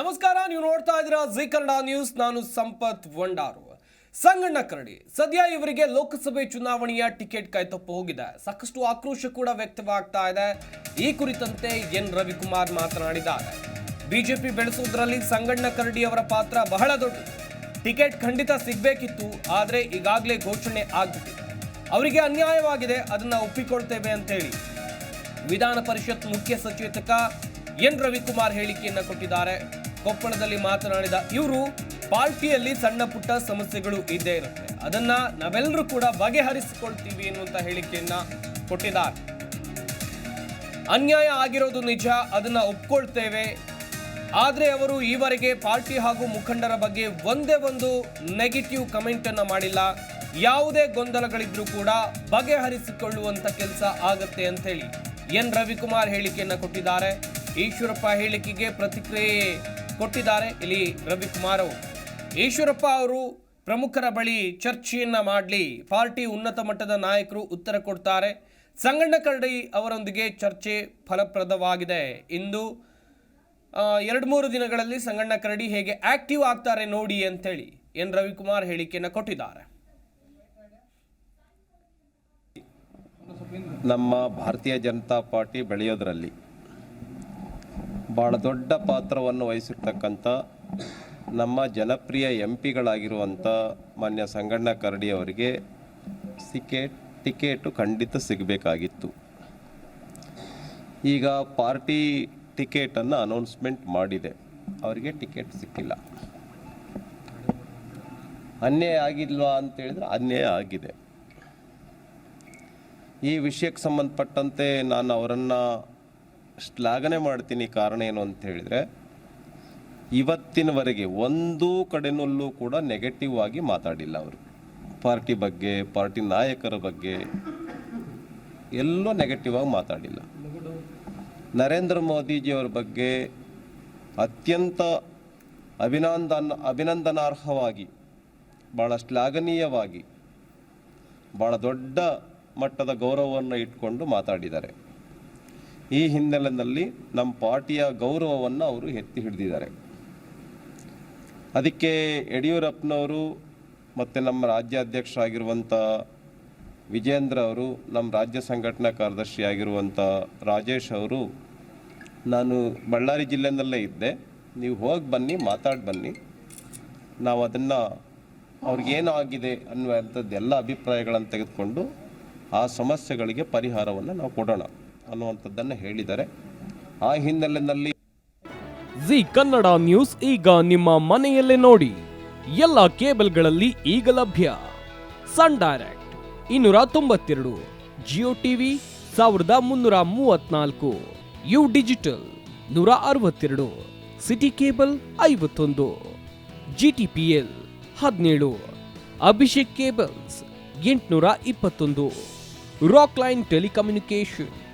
ನಮಸ್ಕಾರ, ನೀವು ನೋಡ್ತಾ ಇದ್ದೀರಾ ಜೀ ಕನ್ನಡ ನ್ಯೂಸ್. ನಾನು ಸಂಪತ್ ವಂಡಾರು ಸಂಗಣ್ಣ ಕರಡಿ, ಸದ್ಯ ಇವರಿಗೆ ಲೋಕಸಭೆ ಚುನಾವಣೆಯ ಟಿಕೆಟ್ ಕೈತಪ್ಪು ಹೋಗಿದೆ. ಸಾಕಷ್ಟು ಆಕ್ರೋಶ ಕೂಡ ವ್ಯಕ್ತವಾಗ್ತಾ ಇದೆ. ಈ ಕುರಿತಂತೆ ಎನ್. ರವಿಕುಮಾರ್ ಮಾತನಾಡಿದ್ದಾರೆ. ಬಿಜೆಪಿ ಬೆಳೆಸುವುದರಲ್ಲಿ ಸಂಗಣ್ಣ ಕರಡಿ ಅವರ ಪಾತ್ರ ಬಹಳ ದೊಡ್ಡದು ಟಿಕೆಟ್ ಖಂಡಿತ ಸಿಗಬೇಕಿತ್ತು, ಆದರೆ ಈಗಾಗಲೇ ಘೋಷಣೆ ಆಗಿದೆ ಅವರಿಗೆ ಅನ್ಯಾಯವಾಗಿದೆ, ಅದನ್ನು ಒಪ್ಪಿಕೊಳ್ತೇವೆ ಅಂತೇಳಿ ವಿಧಾನ ಪರಿಷತ್ ಮುಖ್ಯ ಸಚೇತಕ ಎನ್. ರವಿಕುಮಾರ್ ಹೇಳಿಕೆಯನ್ನು ಕೊಟ್ಟಿದ್ದಾರೆ. ಕೊಪ್ಪಳದಲ್ಲಿ ಮಾತನಾಡಿದ ಇವರು ಪಾರ್ಟಿಯಲ್ಲಿ ಸಣ್ಣ ಪುಟ್ಟ ಸಮಸ್ಯೆಗಳು ಇದ್ದೇ ಇರುತ್ತೆ. ಅದನ್ನ ನಾವೆಲ್ಲರೂ ಕೂಡ ಬಗೆಹರಿಸಿಕೊಳ್ತೀವಿ ಎನ್ನುವಂತ ಹೇಳಿಕೆಯನ್ನ ಕೊಟ್ಟಿದ್ದಾರೆ. ಅನ್ಯಾಯ ಆಗಿರೋದು ನಿಜ, ಅದನ್ನ ಒಪ್ಕೊಳ್ತೇವೆ. ಆದರೆ ಅವರು ಈವರೆಗೆ ಪಾರ್ಟಿ ಹಾಗೂ ಮುಖಂಡರ ಬಗ್ಗೆ ಒಂದೇ ಒಂದು ನೆಗೆಟಿವ್ ಕಮೆಂಟ್ ಅನ್ನ ಮಾಡಿಲ್ಲ. ಯಾವುದೇ ಗೊಂದಲಗಳಿದ್ರೂ ಕೂಡ ಬಗೆಹರಿಸಿಕೊಳ್ಳುವಂತ ಕೆಲಸ ಆಗತ್ತೆ ಅಂತ ಹೇಳಿ ಎನ್. ರವಿಕುಮಾರ್ ಹೇಳಿಕೆಯನ್ನ ಕೊಟ್ಟಿದ್ದಾರೆ. ಈಶ್ವರಪ್ಪ ಹೇಳಿಕೆಗೆ ಪ್ರತಿಕ್ರಿಯೆ ಕೊಟ್ಟಿದ್ದಾರೆ. ಇಲ್ಲಿ ರವಿಕುಮಾರ್ ಅವರು ಈಶ್ವರಪ್ಪ ಅವರು ಪ್ರಮುಖರ ಬಳಿ ಚರ್ಚೆಯನ್ನು ಮಾಡಲಿ. ಪಾರ್ಟಿ ಉನ್ನತ ಮಟ್ಟದ ನಾಯಕರು ಉತ್ತರ ಕೊಡ್ತಾರೆ. ಸಂಗಣ್ಣ ಕರಡಿ ಅವರೊಂದಿಗೆ ಚರ್ಚೆ ಫಲಪ್ರದವಾಗಿದೆ. ಇಂದು ಎರಡು ಮೂರು ದಿನಗಳಲ್ಲಿ ಸಂಗಣ್ಣ ಕರಡಿ ಹೇಗೆ ಆಕ್ಟಿವ್ ಆಗ್ತಾರೆ ನೋಡಿ ಅಂತೇಳಿ ಎನ್ ರವಿಕುಮಾರ್ ಹೇಳಿಕೆಯನ್ನು ಕೊಟ್ಟಿದ್ದಾರೆ. ನಮ್ಮ ಭಾರತೀಯ ಜನತಾ ಪಾರ್ಟಿ ಬೆಳೆಯೋದರಲ್ಲಿ ಭಾಳ ದೊಡ್ಡ ಪಾತ್ರವನ್ನು ವಹಿಸಿರ್ತಕ್ಕಂಥ ನಮ್ಮ ಜನಪ್ರಿಯ ಎಂ ಪಿಗಳಾಗಿರುವಂಥ ಮಾನ್ಯ ಸಂಗಣ್ಣ ಕರಡಿ ಅವರಿಗೆ ಸಿಕೆಟ್ ಟಿಕೆಟು ಖಂಡಿತ ಸಿಗಬೇಕಾಗಿತ್ತು. ಈಗ ಪಾರ್ಟಿ ಟಿಕೆಟನ್ನು ಅನೌನ್ಸ್ಮೆಂಟ್ ಮಾಡಿದೆ. ಅವರಿಗೆ ಟಿಕೆಟ್ ಸಿಕ್ಕಿಲ್ಲ. ಅನ್ಯಾಯ ಆಗಿಲ್ವಾ ಅಂತ ಹೇಳಿದ್ರೆ ಅನ್ಯಾಯ ಆಗಿದೆ. ಈ ವಿಷಯಕ್ಕೆ ಸಂಬಂಧಪಟ್ಟಂತೆ ನಾನು ಅವರನ್ನು ಶ್ಲಾಘನೆ ಮಾಡ್ತೀನಿ ಕಾರಣ ಏನು ಅಂತ ಹೇಳಿದರೆ, ಇವತ್ತಿನವರೆಗೆ ಒಂದೂ ಕಡೆನಲ್ಲೂ ಕೂಡ ನೆಗೆಟಿವ್ ಆಗಿ ಮಾತಾಡಿಲ್ಲ ಅವರು. ಪಾರ್ಟಿ ಬಗ್ಗೆ, ಪಾರ್ಟಿ ನಾಯಕರ ಬಗ್ಗೆ ಎಲ್ಲೂ ನೆಗೆಟಿವ್ ಆಗಿ ಮಾತಾಡಿಲ್ಲ. ನರೇಂದ್ರ ಮೋದಿಜಿಯವರ ಬಗ್ಗೆ ಅತ್ಯಂತ ಅಭಿನಂದನ, ಅಭಿನಂದನಾರ್ಹವಾಗಿ ಭಾಳ ಶ್ಲಾಘನೀಯವಾಗಿ ಭಾಳ ದೊಡ್ಡ ಮಟ್ಟದ ಗೌರವವನ್ನು ಇಟ್ಕೊಂಡು ಮಾತಾಡಿದ್ದಾರೆ. ಈ ಹಿನ್ನೆಲೆಯಲ್ಲಿ ನಮ್ಮ ಪಾರ್ಟಿಯ ಗೌರವವನ್ನು ಅವರು ಎತ್ತಿ ಹಿಡಿದಿದ್ದಾರೆ. ಅದಕ್ಕೆ ಯಡಿಯೂರಪ್ಪನವರು ಮತ್ತು ನಮ್ಮ ರಾಜ್ಯಾಧ್ಯಕ್ಷರಾಗಿರುವಂಥ ವಿಜೇಂದ್ರ ಅವರು, ನಮ್ಮ ರಾಜ್ಯ ಸಂಘಟನಾ ಕಾರ್ಯದರ್ಶಿ ಆಗಿರುವಂಥ ರಾಜೇಶ್ ಅವರು, ನಾನು ಬಳ್ಳಾರಿ ಜಿಲ್ಲೆಯಲ್ಲೇ ಇದ್ದೆ. ನೀವು ಹೋಗಿ ಬನ್ನಿ, ಮಾತಾಡಿ ಬನ್ನಿ. ನಾವು ಅದನ್ನು ಅವ್ರಿಗೇನು ಆಗಿದೆ ಅನ್ನುವಂಥದ್ದು ಎಲ್ಲ ಅಭಿಪ್ರಾಯಗಳನ್ನು ತೆಗೆದುಕೊಂಡು ಆ ಸಮಸ್ಯೆಗಳಿಗೆ ಪರಿಹಾರವನ್ನು ನಾವು ಕೊಡೋಣ. ಅನ್ನುವಂಥದ್ದನ್ನು ಹೇಳಿದ್ದಾರೆ. ಆ ಹಿನ್ನೆಲೆಯಲ್ಲಿ ಜಿ ಕನ್ನಡ ನ್ಯೂಸ್ ಈಗ ನಿಮ್ಮ ಮನೆಯಲ್ಲೇ ನೋಡಿ. ಎಲ್ಲ ಕೇಬಲ್ಗಳಲ್ಲಿ ಈಗ ಲಭ್ಯ. ಸನ್ ಡೈರೆಕ್ಟ್ ಇನ್ನೂರ ತೊಂಬತ್ತೆರಡು, ಜಿಯೋ ಟಿವಿ ಸಾವಿರದ ಮುನ್ನೂರ ಮೂವತ್ನಾಲ್ಕು, ಯು ಡಿಜಿಟಲ್ ನೂರ ಅರವತ್ತೆರಡು, ಸಿಟಿ ಕೇಬಲ್ ಐವತ್ತೊಂದು ಜಿ ಟಿ ಪಿ ಎಲ್ ಹದಿನೇಳು, ಅಭಿಷೇಕ್ ಕೇಬಲ್ಸ್ ಎಂಟುನೂರ ಇಪ್ಪತ್ತೊಂದು, ರಾಕ್ ಲೈನ್ ಟೆಲಿಕಮ್ಯುನಿಕೇಶನ್